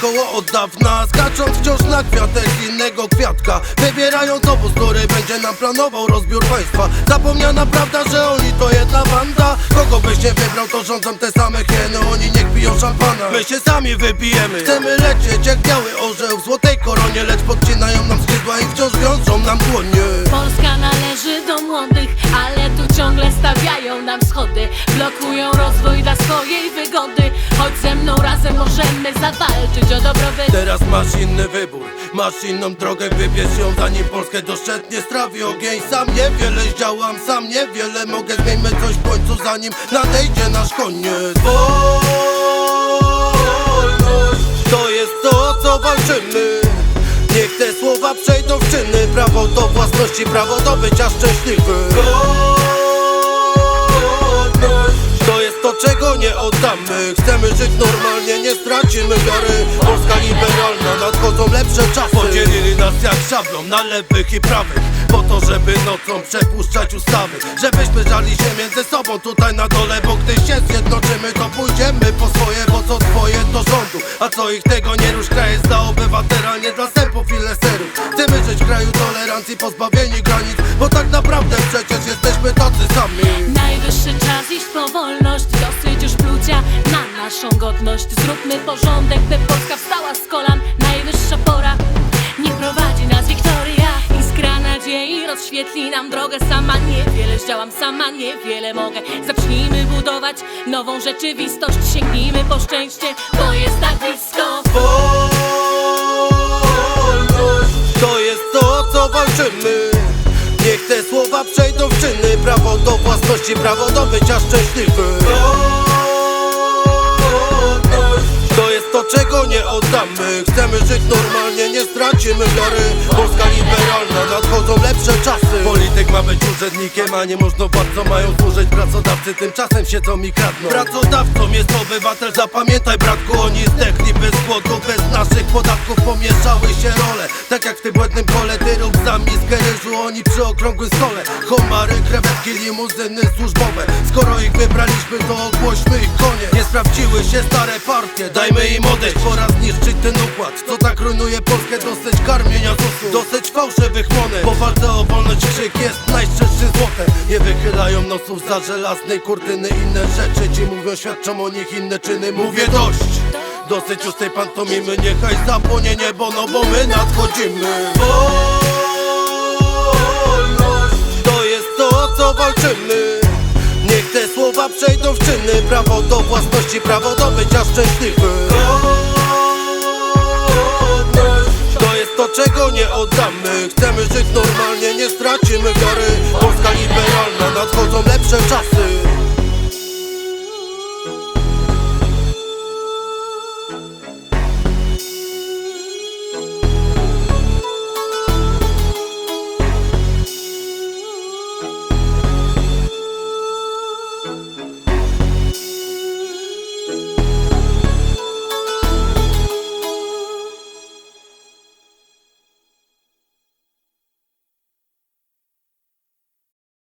było od dawna Skacząc wciąż na kwiatek innego kwiatka. Wybierając obóz, który będzie nam planował rozbiór państwa. Zapomniana prawda, że oni to jedna banda. Kogo byś nie wybrał, to rządzą te same hieny. Oni niech piją szampana. My się sami wypijemy Chcemy lecieć jak biały orzeł w złotej koronie Lecz podcinają nam skrzydła i wciąż wiążą nam dłonie. Polska należy do młodych, stawiają nam schody Blokują rozwój dla swojej wygody. Choć ze mną razem możemy zawalczyć o dobrobyt Teraz masz inny wybór, masz inną drogę Wybierz ją zanim Polskę doszczętnie strawi ogień. Sam niewiele zdziałam, sam niewiele mogę Zmieńmy coś w końcu zanim nadejdzie nasz koniec. Wolność to jest to o co walczymy. Niech te słowa przejdą w czyny Prawo do własności, prawo do bycia szczęśliwym to czego nie oddamy? Chcemy żyć normalnie, nie stracimy wiary. Polska liberalna, nadchodzą lepsze czasy. Podzielili nas jak szablą na lewych i prawych. Po to, żeby nocą przepuszczać ustawy. Żebyśmy żali się między sobą tutaj na dole Bo gdy się zjednoczymy, to pójdziemy po swoje Bo co swoje to rządu, a co ich tego nie rusz Kraj jest dla obywatela, nie dla sępów i leserów. Chcemy żyć w kraju tolerancji, pozbawieni granic Bo tak naprawdę przecież jesteśmy tacy sami Najwyższy czas iść po wolność. Dosyć już plucia na naszą godność. Zróbmy porządek, by Polska wstała z kolan. Najwyższa pora, niech prowadzi nas Wiktoria. Iskra nadziei rozświetli nam drogę. Sama niewiele zdziałam, sama niewiele mogę. Zacznijmy budować nową rzeczywistość. Sięgnijmy po szczęście, bo jest tak blisko. Wolność to jest to, co walczymy przejdą w czyny Prawo do własności, prawo do bycia szczęśliwym Godność to jest to, czego nie oddamy. Chcemy żyć normalnie, nie stracimy wiary. Polska liberalna, nadchodzą lepsze czasy Polityk ma być urzędnikiem, a nie można bardzo mają służyć Pracodawcy tymczasem siedzą i kradną. Pracodawcą jest obywatel, zapamiętaj bratku Oni zdechli bez głodu, bez naszych podatków Pomieszały się role, tak jak w tym błędnym kole Ty rób za miskę ryżu, oni przy okrągłym stole. Homary, krewetki, limuzyny służbowe. Skoro ich wybraliśmy, to ogłośmy ich konie. Nie sprawdziły się stare partie, dajmy im odejść. Pora zniszczyć ten układ, co tak rujnuje Polskę. Dosyć karmienia ZUS-u, dosyć fałszywych monet. Po walce o wolność krzyk jest najszczerszy złotem Nie wychylają nosów za żelaznej kurtyny. Inne rzeczy ci mówią, świadczą o nich inne czyny. Mówię dość. Dosyć już tej pantomimy, niechaj zapłonie niebo, no bo my nadchodzimy. Wolność to jest to, o co walczymy. Niech te słowa przejdą w czyny. Prawo do własności, prawo do bycia szczęśliwym to czego nie oddamy? Chcemy żyć normalnie, nie stracimy wiary. Polska liberalna, nadchodzą lepsze czasy